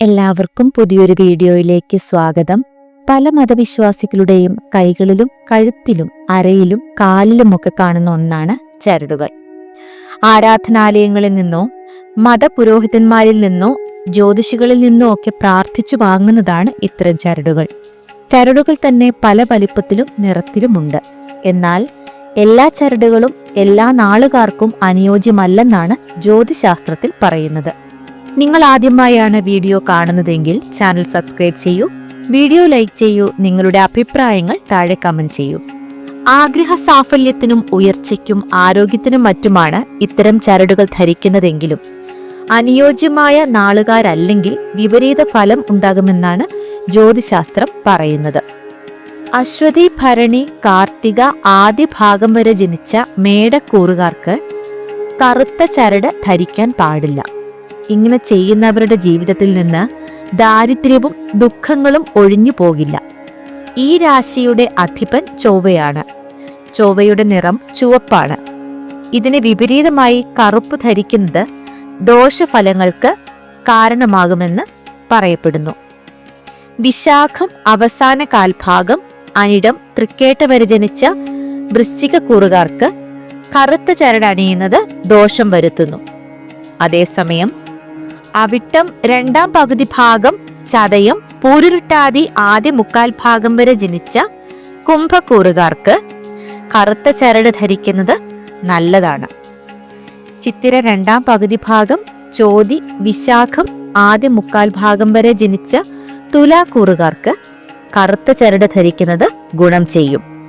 എല്ലാവർക്കും പുതിയൊരു വീഡിയോയിലേക്ക് സ്വാഗതം. പല മതവിശ്വാസികളുടെയും കൈകളിലും കഴുത്തിലും അരയിലും കാലിലുമൊക്കെ കാണുന്ന ഒന്നാണ് ചരടുകൾ. ആരാധനാലയങ്ങളിൽ നിന്നോ മതപുരോഹിതന്മാരിൽ നിന്നോ ജ്യോതിഷികളിൽ നിന്നോ ഒക്കെ പ്രാർത്ഥിച്ചു വാങ്ങുന്നതാണ് ഇത്തരം ചരടുകൾ. ചരടുകൾ തന്നെ പല വലിപ്പത്തിലും നിറത്തിലുമുണ്ട്. എന്നാൽ എല്ലാ ചരടുകളും എല്ലാ നാളുകാർക്കും അനുയോജ്യമല്ലെന്നാണ് ജ്യോതിശാസ്ത്രത്തിൽ പറയുന്നത്. നിങ്ങൾ ആദ്യമായാണ് വീഡിയോ കാണുന്നതെങ്കിൽ ചാനൽ സബ്സ്ക്രൈബ് ചെയ്യൂ വീഡിയോ ലൈക്ക് ചെയ്യൂ നിങ്ങളുടെ അഭിപ്രായങ്ങൾ താഴെ കമന്റ് ചെയ്യൂ. ആഗ്രഹ സാഫല്യത്തിനും ഉയർച്ചയ്ക്കും ആരോഗ്യത്തിനും മറ്റുമാണ് ഇത്തരം ചരടുകൾ ധരിക്കുന്നതെങ്കിലും. അനുയോജ്യമായ നാളുകാരല്ലെങ്കിൽ വിപരീത ഫലം ഉണ്ടാകുമെന്നാണ് ജ്യോതിശാസ്ത്രം പറയുന്നത്. അശ്വതി ഭരണി കാർത്തിക ആദ്യ ഭാഗം വരെ ജനിച്ച മേടക്കൂറുകാർക്ക് കറുത്ത ചരട് ധരിക്കാൻ പാടില്ല. ഇങ്ങനെ ചെയ്യുന്നവരുടെ ജീവിതത്തിൽ നിന്ന് ദാരിദ്ര്യവും ദുഃഖങ്ങളും ഒഴിഞ്ഞു പോകില്ല. ഈ രാശിയുടെ അധിപൻ ചൊവ്വയാണ്. ചൊവ്വയുടെ നിറം ചുവപ്പാണ്. ഇതിന് വിപരീതമായി കറുപ്പ് ധരിക്കുന്നത് ദോഷഫലങ്ങൾക്ക് കാരണമാകുമെന്ന് പറയപ്പെടുന്നു. വിശാഖം അവസാന കാൽഭാഗം അനിടം തൃക്കേട്ട വരെ ജനിച്ച വൃശ്ചിക കൂറുകാർക്ക് കറുത്ത ചരട് അണിയുന്നത് ദോഷം വരുത്തുന്നു. അതേസമയം അവിട്ടം രണ്ടാം പകുതി ഭാഗം ചതയം പൂരുരുട്ടാതി ആദ്യ മുക്കാൽ ഭാഗം വരെ ജനിച്ച കുംഭക്കൂറുകാർക്ക് കറുത്ത ചരട് ധരിക്കുന്നത് നല്ലതാണ്. ചിത്തിര രണ്ടാം പകുതി ഭാഗം ചോതി വിശാഖം ആദ്യ മുക്കാൽ ഭാഗം വരെ ജനിച്ച തുലാക്കൂറുകാർക്ക് കറുത്ത ചരട് ധരിക്കുന്നത് ഗുണം ചെയ്യും.